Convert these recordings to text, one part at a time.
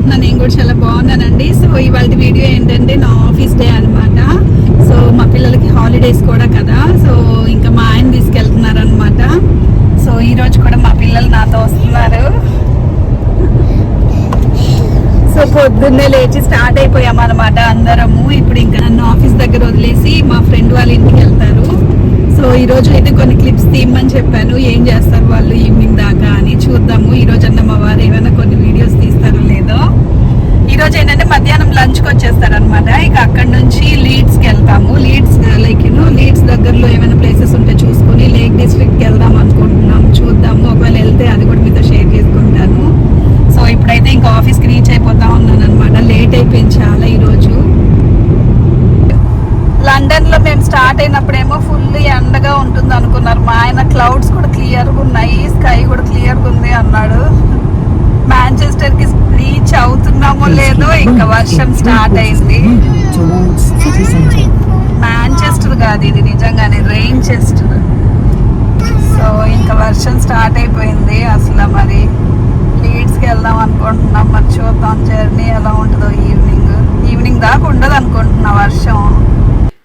అనుకుంటున్నాను నేను కూడా చాలా బాగున్నానండి. సో ఇవాళ వీడియో ఏంటంటే నా ఆఫీస్ డే అనమాట సో మా పిల్లలకి హాలిడేస్ కూడా కదా. సో ఇంకా మా ఆయన తీసుకెళ్తున్నారు అనమాట సో ఈ రోజు కూడా మా పిల్లలు నాతో వస్తున్నారు. సో పొద్దున్నే లేచి స్టార్ట్ అయిపోయాం అనమాట అందరము. ఇప్పుడు ఇంకా నన్ను ఆఫీస్ దగ్గర వదిలేసి మా ఫ్రెండ్ వాళ్ళ ఇంటికి వెళ్తారు. సో ఈ రోజు అయితే కొన్ని క్లిప్స్ తీయమని చెప్పాను. ఏం చేస్తారు వాళ్ళు ఈవినింగ్ దాకా అని చూద్దాము. ఈ రోజు అన్న మా వారు ఏమైనా కొన్ని వీడియోస్ తీస్తారో లేదో. ఈ రోజు ఏంటంటే మధ్యాహ్నం లంచ్కి వచ్చేస్తారు అనమాట ఇక అక్కడ నుంచి లీడ్స్కి వెళ్తాము. లీడ్స్ లైక్ యూనో లీడ్స్ దగ్గరలో ఏమైనా ప్లేసెస్ ఉంటే చూసుకొని లేక్ డిస్ట్రిక్ట్కి వెళ్దాం అనుకుంటున్నాం చూద్దాము. ఒకవేళ వెళ్తే అది కూడా మీతో షేర్ చేసుకుంటాను. సో ఇప్పుడైతే ఇంకా ఆఫీస్కి రీచ్ అయిపోతా ఉన్నాను అనమాట లేట్ అయిపోయింది చాలా ఈరోజు లో మేము స్టార్ట్ అయినప్పుడేమో ఫుల్ ఎండగా ఉంటుంది అనుకున్నారు. మా ఆయన క్లౌడ్స్ కూడా క్లియర్గా ఉన్నాయి. స్కై కూడా క్లియర్గా ఉంది అన్నాడు. మాంచెస్టర్కి రీచ్ అవుతున్నామో లేదో ఇంకా వర్షం స్టార్ట్ అయింది. మాంచెస్టర్ కాదు ఇది నిజంగానే రెయిన్చెస్టర్ సో ఇంకా వర్షం స్టార్ట్ అయిపోయింది. అసలు మరి లీడ్స్కి వెళ్దాం అనుకుంటున్నాం. మరి చూద్దాం జర్నీ ఎలా ఉంటుందో ఈవినింగ్ ఈవినింగ్ దాకా ఉండదు అనుకుంటున్నా వర్షం.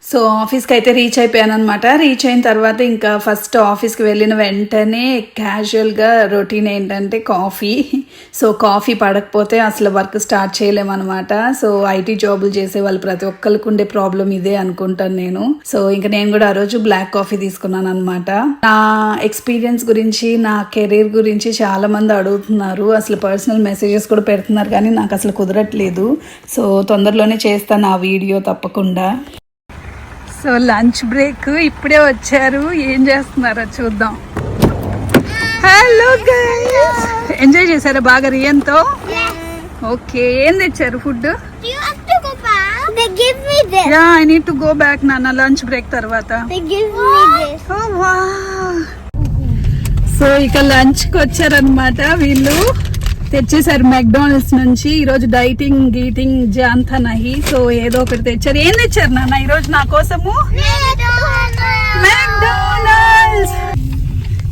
సో ఆఫీస్కి అయితే రీచ్ అయిపోయాను అనమాట రీచ్ అయిన తర్వాత ఇంకా ఫస్ట్ ఆఫీస్కి వెళ్ళిన వెంటనే క్యాజువల్గా రొటీన్ ఏంటంటే కాఫీ. సో కాఫీ పడకపోతే అసలు వర్క్ స్టార్ట్ చేయలేమన్నమాట. సో ఐటీ జాబులు చేసే వాళ్ళు ప్రతి ఒక్కరికి ఉండే ప్రాబ్లం ఇదే అనుకుంటాను నేను. సో ఇంకా నేను కూడా ఆ రోజు బ్లాక్ కాఫీ తీసుకున్నాను అనమాట నా ఎక్స్పీరియన్స్ గురించి నా కెరీర్ గురించి చాలా మంది అడుగుతున్నారు. అసలు పర్సనల్ మెసేజెస్ కూడా పెడుతున్నారు కానీ నాకు అసలు కుదరట్లేదు. సో తొందరలోనే చేస్తాను ఆ వీడియో తప్పకుండా. So lunch break. ఇప్పుడే వచ్చారు. ఏం చేస్తున్నారో చూద్దాం. హలో గైస్ ఎంజాయ్ చేశారా? బాగా రియంతో? ఓకే ఏం తెచ్చారు food I need to go back నాన్న. లంచ్ బ్రేక్ తర్వాత. సో ఇక లంచ్కి వచ్చారనమాట వీళ్ళు. తెచ్చేసారు మెక్డానల్డ్స్ నుంచి. ఈ రోజు డైటింగ్ గీటింగ్ జాంతా నహి. సో ఏదో ఒకటి తెచ్చారు. ఏం తెచ్చారు నాన్న? ఈ రోజు నా కోసము? మెక్డానల్డ్స్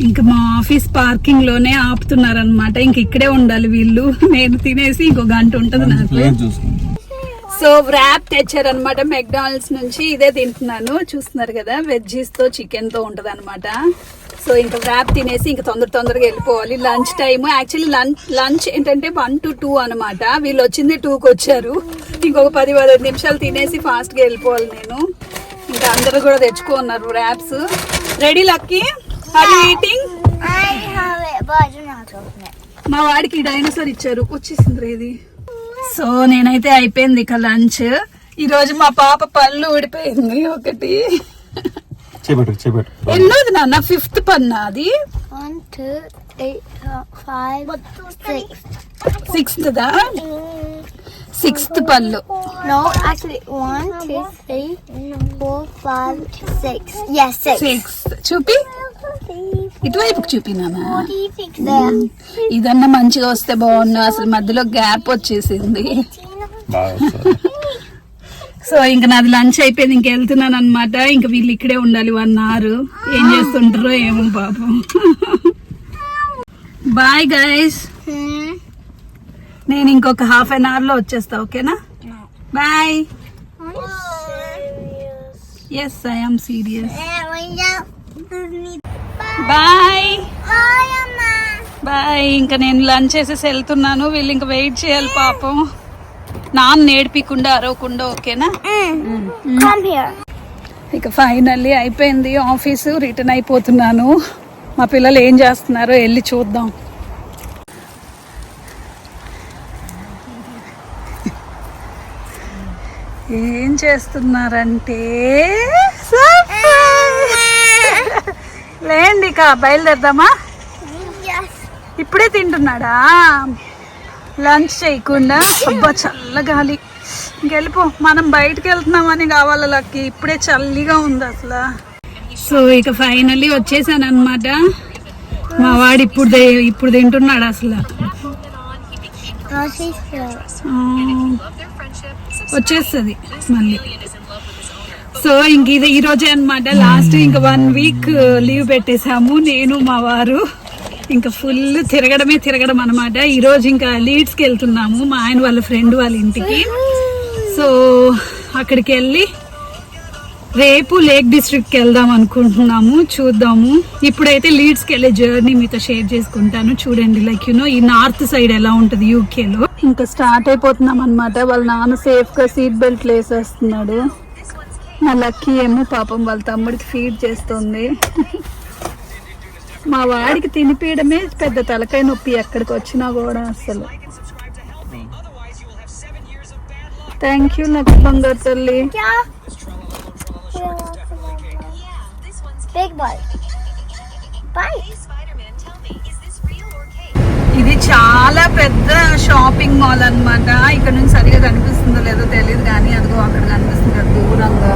ఇంకా మా ఆఫీస్ పార్కింగ్లోనే ఆపుతున్నారు అనమాట ఇంక ఇక్కడే ఉండాలి వీళ్ళు. నేను తినేసి ఇంకో గంట ఉంటది నాకు. సో వ్రాప్ తెచ్చారనమాట మెక్డానల్డ్స్ నుంచి. ఇదే తింటున్నాను. చూస్తున్నారు కదా వెజ్జీస్తో చికెన్తో ఉంటది అనమాట సో ఇంకా వ్రాప్ తినేసి ఇంకా తొందర తొందరగా వెళ్ళిపోవాలి. Lunch time actually lunch lunch ఏంటంటే వన్ టు టూ అనమాట వీళ్ళు వచ్చింది టూకి వచ్చారు. ఇంకొక పది పదిహేను నిమిషాలు తినేసి ఫాస్ట్గా వెళ్ళిపోవాలి నేను. ఇంకా అందరూ కూడా తెచ్చుకున్నారు వ్రాప్స్ రెడీ లక్కీ అది ఈటింగ్. మా వాడికి డైనోసార్ ఇచ్చారు. వచ్చేసింది ఇది. సో నేనైతే అయిపోయింది ఇక లంచ్ ఈ రోజు మా పాప పళ్ళు ఊడిపోయింది. ఒకటి. చేపెట్టు చేపెట్టు ఎన్నోది నాన్న ఫిఫ్త్ పన్నా అది uh, five, six. సిక్స్త్ దా సిక్స్త్ పళ్ళు four, five, six. Yes, six. Sixth చూపి ఇటువైపుకి చూపి నాన్న Six there. ఇదన్నా మంచిగా వస్తే బాగుండు అసలు మధ్యలో గ్యాప్ వచ్చేసింది. సో ఇంకా నాది లంచ్ అయిపోయింది ఇంక వెళ్తున్నాను అనమాట ఇంకా వీళ్ళు ఇక్కడే ఉండాలి వన్ అవర్ ఏం చేస్తుంటారో ఏమో పాపం. బాయ్ గైస్ నేను ఇంకొక హాఫ్ అన్ అవర్లో వచ్చేస్తా ఓకేనా? Bye yes I am serious bye bye ఇంకా నేను లంచ్ చేసేసి వెళ్తున్నాను. వీళ్ళు ఇంకా వెయిట్ చేయాలి పాపం. నాన్న నేర్పికుండా అరవకుండా ఓకేనా? Come here. ఇక ఫైనల్లీ అయిపోయింది ఆఫీసు రిటర్న్ అయిపోతున్నాను. మా పిల్లలు ఏం చేస్తున్నారో వెళ్ళి చూద్దాం. ఏం చేస్తున్నారంటే? లేండి ఇక బయలుదేరదామా. ఇప్పుడే తింటున్నాడా? లంచ్ చేయకుండా అబ్బా చల్ల గాలి. ఇంకెళ్ళిపో మనం బయటకు వెళ్తున్నామని కావాలి లక్కి. ఇప్పుడే చల్లిగా ఉంది అసలు. సో ఇక ఫైనల్లీ వచ్చేసాను అనమాట మా వాడు ఇప్పుడు దే- ఇప్పుడు తింటున్నాడు అసలు. వచ్చేస్తుంది మళ్ళీ. సో ఇంక ఇది ఈరోజే అనమాట లాస్ట్ ఇంక వన్ వీక్ లీవ్ పెట్టేశాము నేను మా వారు. ఇంకా ఫుల్ తిరగడమే తిరగడం అనమాట ఈరోజు ఇంకా లీడ్స్కి వెళ్తున్నాము మా ఆయన వాళ్ళ ఫ్రెండ్ వాళ్ళ ఇంటికి. సో అక్కడికి వెళ్ళి రేపు లేక్ డిస్ట్రిక్ట్కి వెళ్దాం అనుకుంటున్నాము చూద్దాము. ఇప్పుడైతే లీడ్స్కి వెళ్ళే జర్నీ మీతో షేర్ చేసుకుంటాను. చూడండి లైక్ యూనో ఈ నార్త్ సైడ్ ఎలా ఉంటుంది యూకేలో ఇంకా స్టార్ట్ అయిపోతున్నాం అనమాట వాళ్ళ నాన్న సేఫ్గా సీట్ బెల్ట్ వేసేస్తున్నాడు నా లక్కీ ఏమో పాపం వాళ్ళ తమ్ముడికి ఫీడ్ చేస్తుంది. మా వాడికి తినిపించడమే పెద్ద తలకాయ నొప్పి ఎక్కడికి వచ్చినా కూడా అసలు థ్యాంక్ యూ నాకు బంగారు తల్లి Yeah. Big boy. Bye. ఇది చాలా పెద్ద షాపింగ్ మాల్ అన్నమాట ఇక్కడ నుంచి సరిగా కనిపిస్తుందో లేదో తెలియదు కానీ అదిగో అక్కడ కనిపిస్తుంది దూరంగా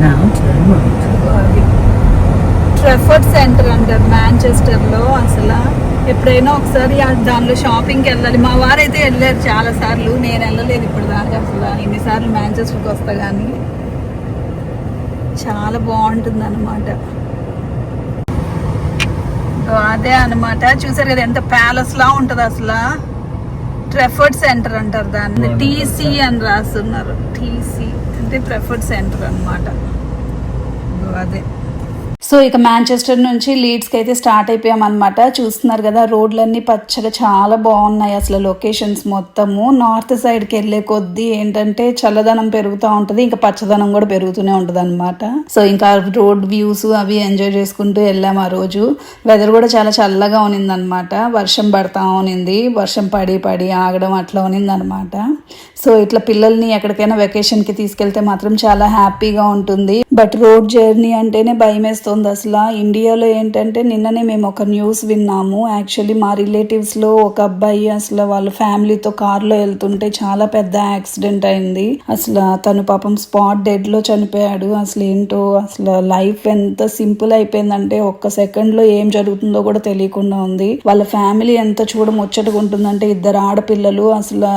Now turn right. Trafford centre అంటారు మాంచెస్టర్లో అసలు. ఎప్పుడైనా ఒకసారి దానిలో షాపింగ్కి వెళ్ళాలి. మా వారైతే వెళ్ళారు చాలా సార్లు. నేను వెళ్ళలేదు ఇప్పుడు దాకా అసలు. ఇన్నిసార్లు మాంచెస్టర్కి వస్తా కానీ చాలా బాగుంటుంది అనమాట అదే అన్నమాట. చూసారు కదా ఎంత ప్యాలెస్ లా ఉంటది అసలు. ట్రెఫర్డ్ సెంటర్ అంటారు దాన్ని. టీసీ అని రాస్తున్నారు. టీసీ అంటే ప్రెఫర్డ్ సెంటర్ అన్నమాట. అదే. సో ఇక మాంచెస్టర్ నుంచి లీడ్స్కి అయితే స్టార్ట్ అయిపోయామన్నమాట. చూస్తున్నారు కదా రోడ్లన్నీ పచ్చగా చాలా బాగున్నాయి అసలు లొకేషన్స్ మొత్తము. నార్త్ సైడ్కి వెళ్ళే కొద్దీ ఏంటంటే చల్లదనం పెరుగుతూ ఉంటుంది ఇంకా పచ్చదనం కూడా పెరుగుతూనే ఉంటుంది అనమాట సో ఇంకా రోడ్ వ్యూస్ అవి ఎంజాయ్ చేసుకుంటూ వెళ్ళాము ఆ రోజు. వెదర్ కూడా చాలా చల్లగా ఉనింది అనమాట వర్షం పడతా ఉన్నింది వర్షం పడి పడి ఆగడం అట్లా ఉనింది అనమాట సో ఇట్లా పిల్లల్ని ఎక్కడికైనా వెకేషన్కి తీసుకెళ్తే మాత్రం చాలా హ్యాపీగా ఉంటుంది. బట్ రోడ్ జర్నీ అంటేనే భయం వేస్తుంది అసలు ఇండియాలో ఏంటంటే నిన్ననే మేము ఒక న్యూస్ విన్నాము. యాక్చువల్లీ మా రిలేటివ్స్లో ఒక అబ్బాయి అసలు వాళ్ళ ఫ్యామిలీతో కార్లో వెళ్తుంటే చాలా పెద్ద యాక్సిడెంట్ అయింది. అసలు తను పాపం స్పాట్ డెడ్లో చనిపోయాడు. అసలు ఏంటో అసలు లైఫ్ ఎంత సింపుల్ అయిపోయిందంటే ఒక్క సెకండ్లో ఏం జరుగుతుందో కూడా తెలియకుండా ఉంది. వాళ్ళ ఫ్యామిలీ ఎంత చూడముచ్చటగా ఉంటుందంటే ఇద్దరు ఆడపిల్లలు అసలు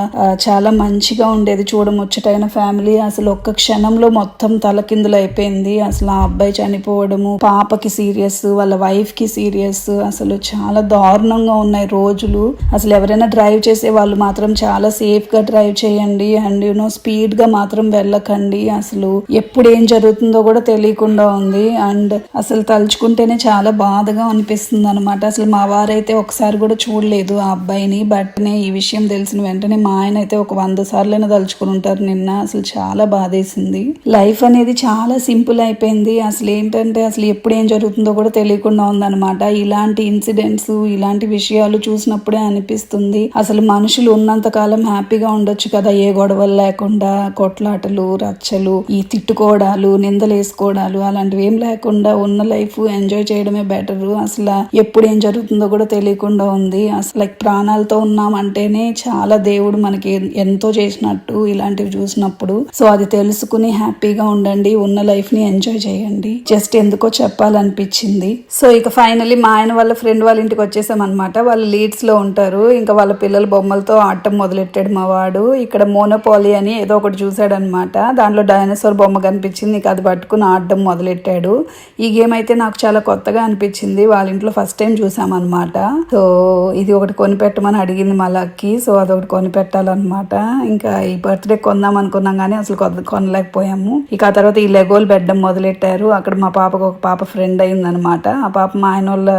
చాలా మంచిగా ఉండేది చూడముచ్చటైన ఫ్యామిలీ అసలు ఒక్క క్షణంలో మొత్తం తలకిందులు అయిపోయింది. అసలు ఆ అబ్బాయి చనిపోవడము పాపకి సీరియస్ వాళ్ళ వైఫ్కి సీరియస్ అసలు చాలా దారుణంగా ఉన్నాయి రోజులు. అసలు ఎవరైనా డ్రైవ్ చేసే వాళ్ళు మాత్రం చాలా సేఫ్గా డ్రైవ్ చేయండి అండ్ యూనో స్పీడ్గా మాత్రం వెళ్ళకండి. అసలు ఎప్పుడు ఏం జరుగుతుందో కూడా తెలియకుండా ఉంది. అండ్ అసలు తలుచుకుంటేనే చాలా బాధగా అనిపిస్తుంది అనమాట అసలు మా వారైతే ఒకసారి కూడా చూడలేదు ఆ అబ్బాయిని. బట్ నే ఈ విషయం తెలిసిన వెంటనే మా ఆయన అయితే ఒక వంద సార్లైనా తలుచుకుని ఉంటారు నిన్న. అసలు చాలా బాధేసింది. లైఫ్ అనేది చాలా సింపుల్ అయిపోయింది. అసలు ఏంటంటే అసలు ఎప్పుడు ఏం జరుగుతుందో కూడా తెలియకుండా ఉందన్నమాట. ఇలాంటి ఇన్సిడెంట్స్ ఇలాంటి విషయాలు చూసినప్పుడే అనిపిస్తుంది. అసలు మనుషులు ఉన్నంత కాలం హ్యాపీగా ఉండొచ్చు కదా ఏ గొడవలు లేకుండా కొట్లాటలు రచ్చలు ఈ తిట్టుకోవడాలు నిందలు వేసుకోవడాలు అలాంటివి ఏం లేకుండా ఉన్న లైఫ్ ఎంజాయ్ చేయడమే బెటర్. అసలు ఎప్పుడు ఏం జరుగుతుందో కూడా తెలియకుండా ఉంది. అసలు లైక్ ప్రాణాలతో ఉన్నామంటేనే చాలా దేవుడు మనకి ఎంతో చేసినట్టు ఇలాంటివి చూసినప్పుడు. సో అది తెలుసుకుని హ్యాపీగా ఉండండి. ఉన్న లైఫ్ లైఫ్ని ఎంజాయ్ చేయండి. జస్ట్ ఎందుకో చెప్పాలనిపించింది. సో ఇక ఫైనలీ మా ఆయన వాళ్ళ ఫ్రెండ్ వాళ్ళ ఇంటికి వచ్చేసామన్నమాట. వాళ్ళు లీడ్స్లో ఉంటారు. ఇంకా వాళ్ళ పిల్లల బొమ్మలతో ఆడటం మొదలెట్టాడు మా వాడు. ఇక్కడ మోనోపాలి అని ఏదో ఒకటి చూశాడనమాట దాంట్లో డైనోసార్ బొమ్మ కనిపించింది. ఇంకా అది పట్టుకుని ఆడడం మొదలెట్టాడు. ఈ గేమ్ అయితే నాకు చాలా కొత్తగా అనిపించింది. వాళ్ళ ఇంట్లో ఫస్ట్ టైం చూసామన్నమాట. సో ఇది ఒకటి కొనిపెట్టమని అడిగింది మా లక్కి. సో అదొకటి కొనిపెట్టాలన్నమాట. ఇంకా ఈ బర్త్డే కొందాం అనుకున్నాం కానీ అసలు కొ- కొనలేకపోయాము. ఇక ఆ తర్వాత ఈ లెగోల్ పెట్టడం మొదలెట్టారు. అక్కడ మా పాపకు ఒక పాప ఫ్రెండ్ అయిందనమాట ఆ పాప మా ఆయన వాళ్ళ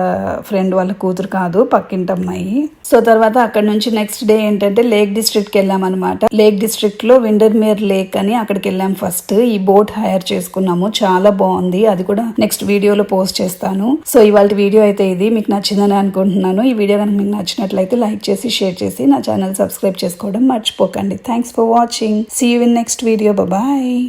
ఫ్రెండ్ వాళ్ళ కూతురు కాదు పక్కింటి అమ్మాయి సో తర్వాత అక్కడ నుంచి నెక్స్ట్ డే ఏంటంటే లేక్ డిస్ట్రిక్ట్కి వెళ్ళామన్నమాట. లేక్ డిస్ట్రిక్ట్లో విండర్మేర్ లేక్ అని అక్కడికి వెళ్ళాం ఫస్ట్ ఈ బోట్ హైర్ చేసుకున్నాము. చాలా బాగుంది. అది కూడా నెక్స్ట్ వీడియోలో పోస్ట్ చేస్తాను. సో ఇవాళ వీడియో అయితే ఇది. మీకు నచ్చిందని అనుకుంటున్నాను. ఈ వీడియో కనుక మీకు నచ్చినట్లయితే లైక్ చేసి షేర్ చేసి నా ఛానల్ సబ్స్క్రైబ్ చేసుకోవడం మర్చిపోకండి. Thanks for watching see you in next video bye